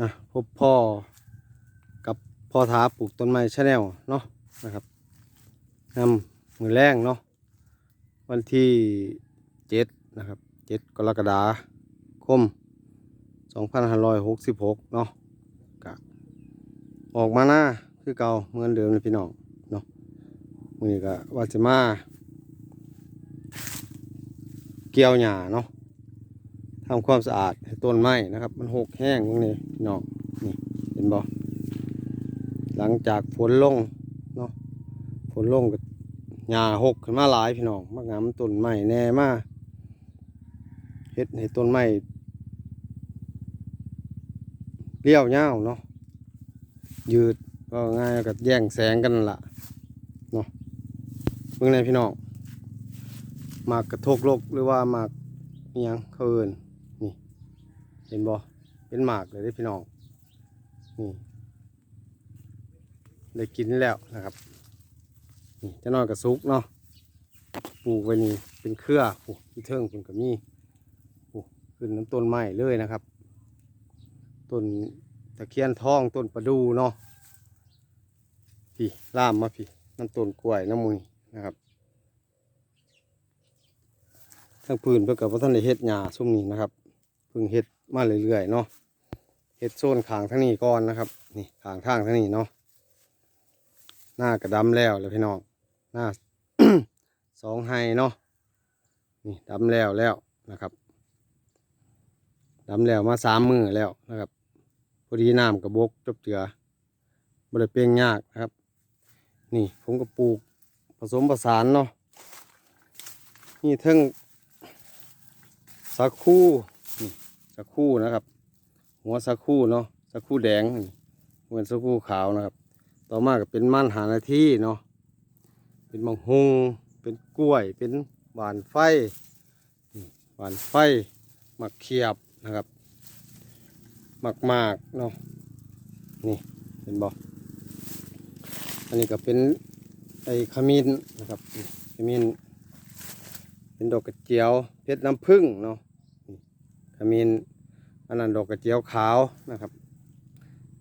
อะพบพ่อกับพ่อท้าปลูกต้นไม้ชาแนลเนาะนะครับนำมือแรงเนาะวันที่เจ็ดนะครับเจ็ดกรกฎาคมสองพันห้าร้อยหกสิบหกเนาะกะออกมาหน้าคือเก่าเหมือนเดิมเลยพี่น้องเนาะมือนี้ก็ว่าจะมาเกี่ยวหญ้าเนาะ ทำความสะอาดต้นไม้นะครับ มันหกแห้งตรงนี้พี่น้องนี่เห็นบ่หลังจากฝนลงเนาะฝนลงก็หญ้าหกขึ้นมาหลายพี่น้องมางามต้นไม้แน่มาเฮ็ดให้ต้นไม้เลี้ยวเงาเนาะยืดก็ง่ายกับแย่งแสงกันละเนาะเมื่อไงพี่น้องมากกระทกโลกหรือว่ามากยังเขิน เห็นบ่เป็นหมากเลยเด้พี่น้องนี่ได้กินแล้วนะครับนี่จะนอนกับซุกเนาะปลูกไว้นี่เป็นเครือโอ้ที่เทิงคุณกับมีโอ้ขึ้นน้ำต้นไม้เลยนะครับต้นตะเคียนทองต้นประดูเนาะพี่ล่ามมาพี่น้ำต้นกล้วยน้ำมุยนะครับทั้งพื้นเพื่อกับว่าท่านได้เฮ็ดหญ้าซุ่มนี้นะครับเพิ่งเฮ็ด มาเรื่อยๆเนาะเฮ็ดโซนขางทั้งนี้ก่อนนะครับ นี่ขางทางทั้งนี้เนาะหน้ากระดำแล้วแล้วพี่น้องหน้าสองไฮเนาะนี่ดำแล้วแล้วนะครับดำแล้วมาสามมือแล้วนะครับพอดีน้ำกระบกจบเจือบริเปลงยากนะครับ นี่ผมก็ปลูกผสมผสานเนาะนี่ทั้งสักคู่ สักคู่นะครับ หัวสักคู่เนาะสักคู่แดงเหมือนสักคู่ขาวนะครับ ต่อมาก็เป็นมันหานาที่เนาะเป็นมังหงเป็นกล้วย เป็นหวานไฟนี่หวานไฟหมักเขียบนะครับหมักหมากเนาะนี่เป็นบอกอันนี้ก็เป็นไอ้ขมิ้นนะครับขมิ้นเป็นดอกกระเจียวเพชรน้ำผึ้งเนาะขมิ้น อันนั้นดอกกระเจียวขาวนะครับ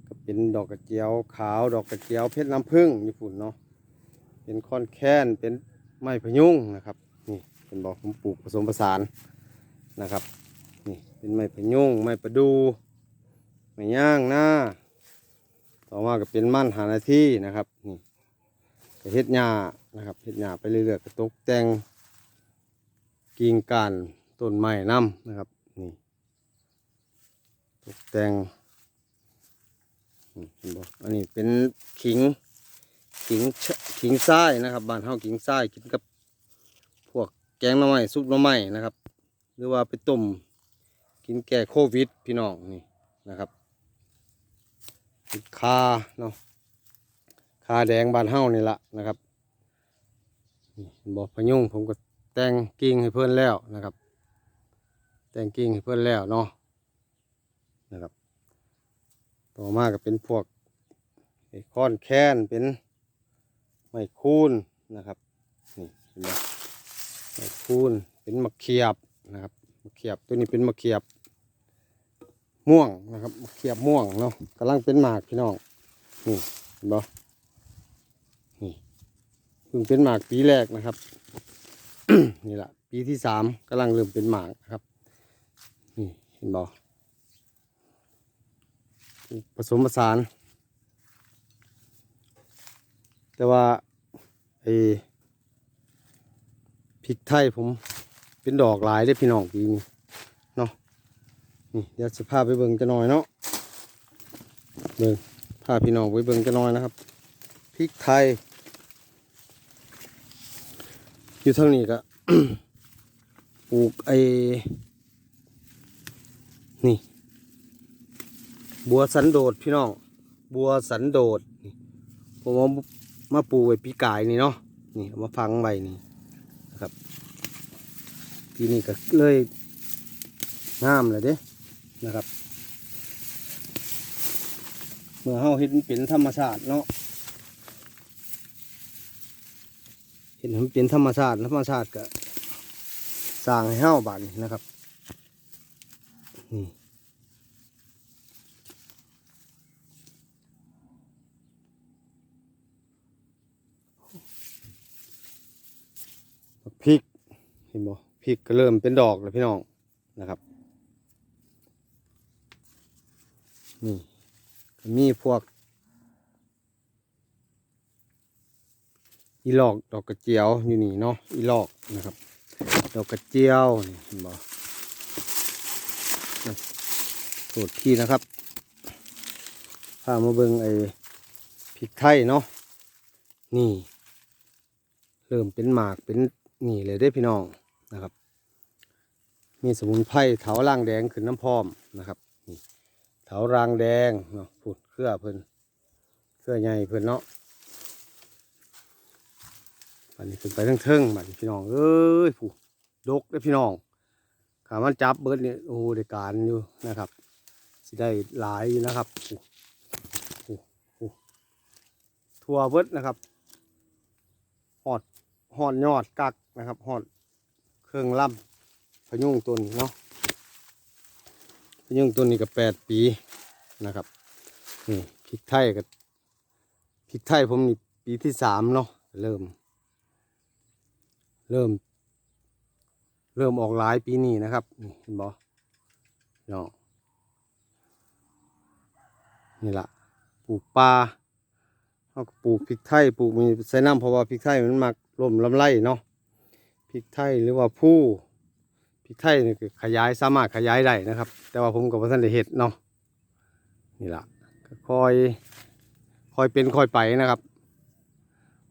ก็เป็นดอกกระเจียวขาว ดอกกระเจียวเพชรน้ำผึ้งญี่ปุ่นเนาะเป็นคอนแค้นเป็นไม้พยุงนะครับนี่เป็นบอกผมปลูกผสมผสานนะครับนี่เป็นไม้พยุงไม้ประดูไม้ย่างหน้าต่อมาก็เป็นมั่นหาหนาที่นะครับนี่ก็เฮ็ดหญ้านะครับเฮ็ดหญ้าไปเรื่อยๆก็ตกแต่งกิ่งก้านต้นไม้น้ำนะครับนี่ ตกแต่งอันนี้เป็นขิงขิงขิงทรายนะครับบ้านเฮาขิงทรายกินกับพวกแกงหน่อไม้ซุปหน่อไม้นะครับ หรือว่าไปต้มกินแก้โควิดพี่น้องนี่นะครับคาเนาะคาแดงบ้านเฮานี่ละนะครับนี่เห็นบ่พยุงผมก็แต่งกิ่งให้เพื่อนแล้วนะครับ แต่งกิ่งให้เพื่อนแล้วเนาะ นะครับ ต่อมาก็เป็นพวกไอ้ค้อนแค้นเป็นไม้คูนนะครับนี่เห็นไหมไม้คูนเป็นมะเขียบนะครับมะเขียบตัวนี้เป็นมะเขียบม่วงนะครับมะเขียบม่วงเนาะกำลังเป็นหมากพี่น้องนี่เห็นบ่นี่เพิ่งเป็นหมากปีแรกนะครับนี่แหละปีที่สามกำลังเริ่มเป็นหมากนะครับ นี่เห็นบ่ ผสมผสาน แต่ว่าไอ้พริกไทยผมเป็นดอกหลายได้พี่น้องปีนี้เนาะนี่เดี๋ยวจะพาไปเบิ่งจะหน่อยเนาะเบิ่งพาพี่น้องไปเบิ่งจะหน่อยนะครับพริกไทย อยู่ทางนี้ก็ปลูกไอ้นี่ บัวสันโดษพี่น้อง บัวสันโดษนี่ผมเอามาปลูกไว้ปีกายนี่เนาะนี่มาฟังไว้นี่นะครับปีนี้ก็เลยงามเลยเด้นะครับเมื่อเฮาเห็นเป็นธรรมชาติเนาะเห็นมันเป็นธรรมชาติธรรมชาติก็สร้างให้เฮาบาดนี้นะครับนี่ ห็นบ่พริกก็เริ่มเป็นดอกแล้วพี่น้องนะครับ นี่มีพวกอีหลอกดอกกระเจียวอยู่นี่เนาะอีหลอกนะครับ ดอกกระเจียวนี่เห็นบ่อะสูตรที่นะครับพามาเบิ่งไอ้พริกไทยเนาะนี่ เริ่มเป็นหมากเป็นนี่เลยได้พี่น้อง นะครับ มีสมุนไพรเถาล่างแดงขึ้นน้ำพร้อมนะครับนี่เถารางแดงเนาะพูดเครือเพิ่นเครือใหญ่เพิ่นเนาะบัดนี้ขึ้นไปทั้งเทิงบัดพี่น้องเอ้ยผู้ดกได้พี่น้องขามันจับเบิดนี่โอ้โหได้การอยู่นะครับสิได้หลายอยู่นะครับผู้ผู้ผู้ทั่วเบิดนะครับหอดหอดยอดกักนะครับหอด เครื่องล่ำพะยุงตัวนี้เนาะพะยุงตัวนี้ก็แปดปีนะครับนี่พริกไทยกับพริกไทยผมนี่ปีที่สามเนาะเริ่ม เริ่ม เริ่มออกหลายปีนี้นะครับนี่เห็นบ่เนาะนี่ละปลูกปลาเขาก็ปลูกพริกไทยปลูกมีใส่น้ำเพราะว่าพริกไทยมันมักร่มลำไรเนาะ ริกไทยหรือว่าผู้พริกไทยนี่คือขยายสามารถขยายได้นะครับ แต่ว่าผมกับท่านได้เห็ดเนาะนี่ละคอยคอยเป็นคอยไปนะครับ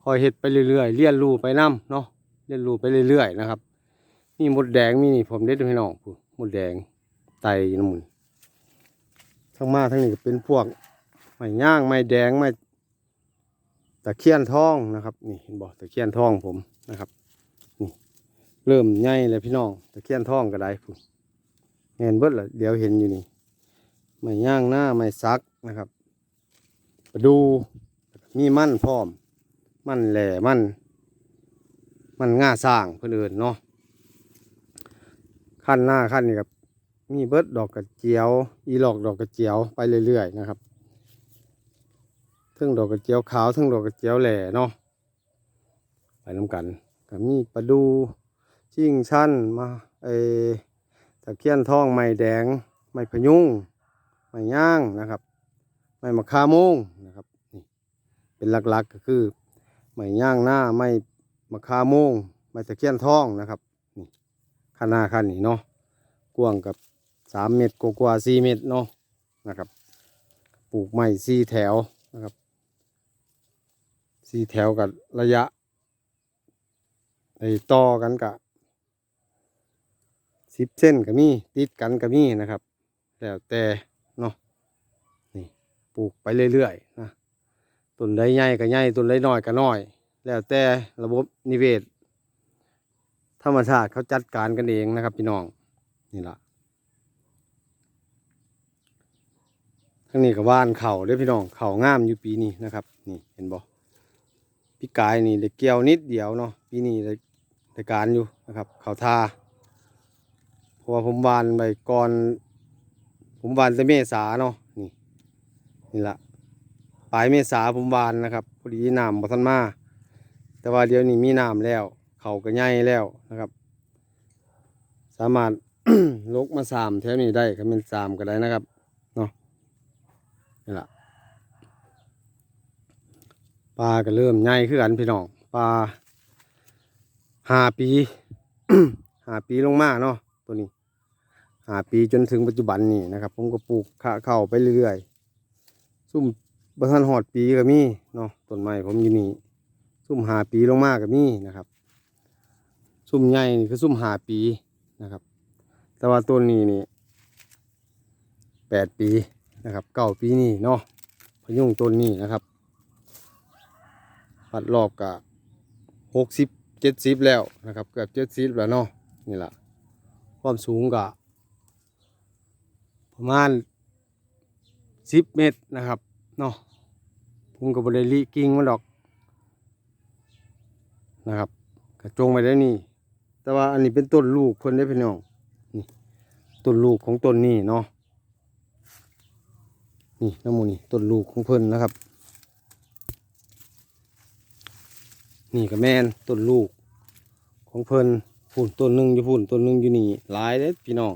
คอยเห็ดไปเรื่อยๆเลี้ยนรู้ไปน้ำเนาะเลี้ยนรู้ไปเรื่อยๆนะครับมีหมดแดงมีนี่ผมเด็ดให้น้องผู้หมดแดงไตน้ำมันทั้งมาทั้งนี้ก็เป็นพวกไม้ย่างไม้แดงไม้ตะเคียนทองนะครับ นี่เห็นบอกตะเคียนทองผมนะครับ เริ่มใหญ่เลยพี่น้องตะเคียนทองก็ได้พุ่นเห็นเบิดละเดี๋ยวเห็นอยู่นี่ไม่ย่างหน้าไม่ซักนะครับมาดูมีมั่นพร้อม มั่นแหล่มั่น มันง่าสร้างเพื่อนเอินเนาะขั้นหน้าขั้นนี่ครับมีเบิดดอกกระเจียว อีหลอกดอกกระเจียวไปเรื่อยๆนะครับทั้งดอกกระเจียวขาวทั้งดอกกระเจียวแหล่เนาะไปน้ำกันก็มีปลาดู ชิงชั้นมาไอตะเคียนทองไม้แดง ไม้พยุงไม้ย่างนะครับ ไม้มะขามงนะครับนี่เป็นหลักๆก็คือไม้ย่างหน้าไม้มะขามงไม้ตะเคียนทองนะครับนี่ข้างหน้าขั้นนี้เนาะกว้างกับสามเมตรกว่าสี่เมตรเนาะนะครับ ปลูกไม้สี่แถวนะครับสี่แถวกับระยะไอ้ต่อกันกับ สิบเส้นก็มีติดกันก็มีนะครับ แล้วแต่เนาะนี่ปลูกไปเรื่อยๆนะต้นใดใหญ่ก็ใหญ่ต้นใดน้อยก็น้อย แล้วแต่ระบบนิเวศ ธรรมชาติเขาจัดการกันเองนะครับ พี่น้องนี่ละทั้งนี้ก็ว่านเข่าเด้อพี่น้องเข่างามอยู่ปีนี้นะครับ นี่เห็นบ่พี่กายนี่ได้เกี่ยวนิดเดียวเนาะปีนี้ได้การอยู่นะครับ เขาทา ราะว่าผมวานไปก่อน ผมวานแต่เมษาเนาะนี่นี่ละปลายเมษาผมวานนะครับพอดีน้ำบ่ทันมาแต่ว่าเดี๋ยวนี้มีน้ำแล้ว เขาก็ใหญ่แล้วนะครับ สามารถลกมาสามแถวนี้ได้ก็เป็นสามก็ได้นะครับเนาะนี่ละปลาก็เริ่มใหญ่ขึ้นกันพี่น้องปลาห้าปีห้าปีลงมาเนาะ ตัวนี้ห้าปีจนถึงปัจจุบันนี่นะครับ ผมก็ปลูกข้าเข้าไปเรื่อยๆซุ่มบทันหอดปีก็มีเนาะต้นไม้ผมอยู่นี่ซุ่มหาปีลงมากก็มีนะครับ ซุ่มใหญ่นี่คือซุ่มหาปีนะครับ แต่ว่าต้นนี้นี่แปดปีนะครับเก้าปีนี่เนาะพยุงต้นนี้นะครับปัดรอบกะหกสิบเจ็ดสิบแล้วนะครับ เกือบเจ็ดสิบแล้วเนาะนี่แหละ ความสูงกะประมาณสิบเมตรนะครับเนาะผมกับบริลีกิ่งมันดอกนะครับกระจงไปได้นี่ แต่ว่าอันนี้เป็นต้นลูกคนได้พี่น้องนี่ต้นลูกของต้นนี่เนาะนี่น้ำมูนี่ต้นลูกของเพิ่นนะครับ นี่ก็แม่นต้นลูกของเพิ่น พุ่นต้นหนึ่งอยู่พุ่นต้นหนึ่งอยู่นี่หลายเลยพี่น้อง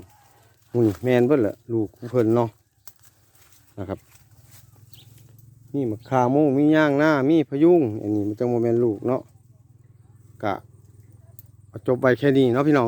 หุ่นแมนเบิดแหละลูกเพิ่นเนาะนะครับมีมะขามโมมีย่างหน้ามีพยุงอันนี้มันจังโมเมนลูกเนาะกะจบไปแค่นี้เนาะพี่น้องเนาะ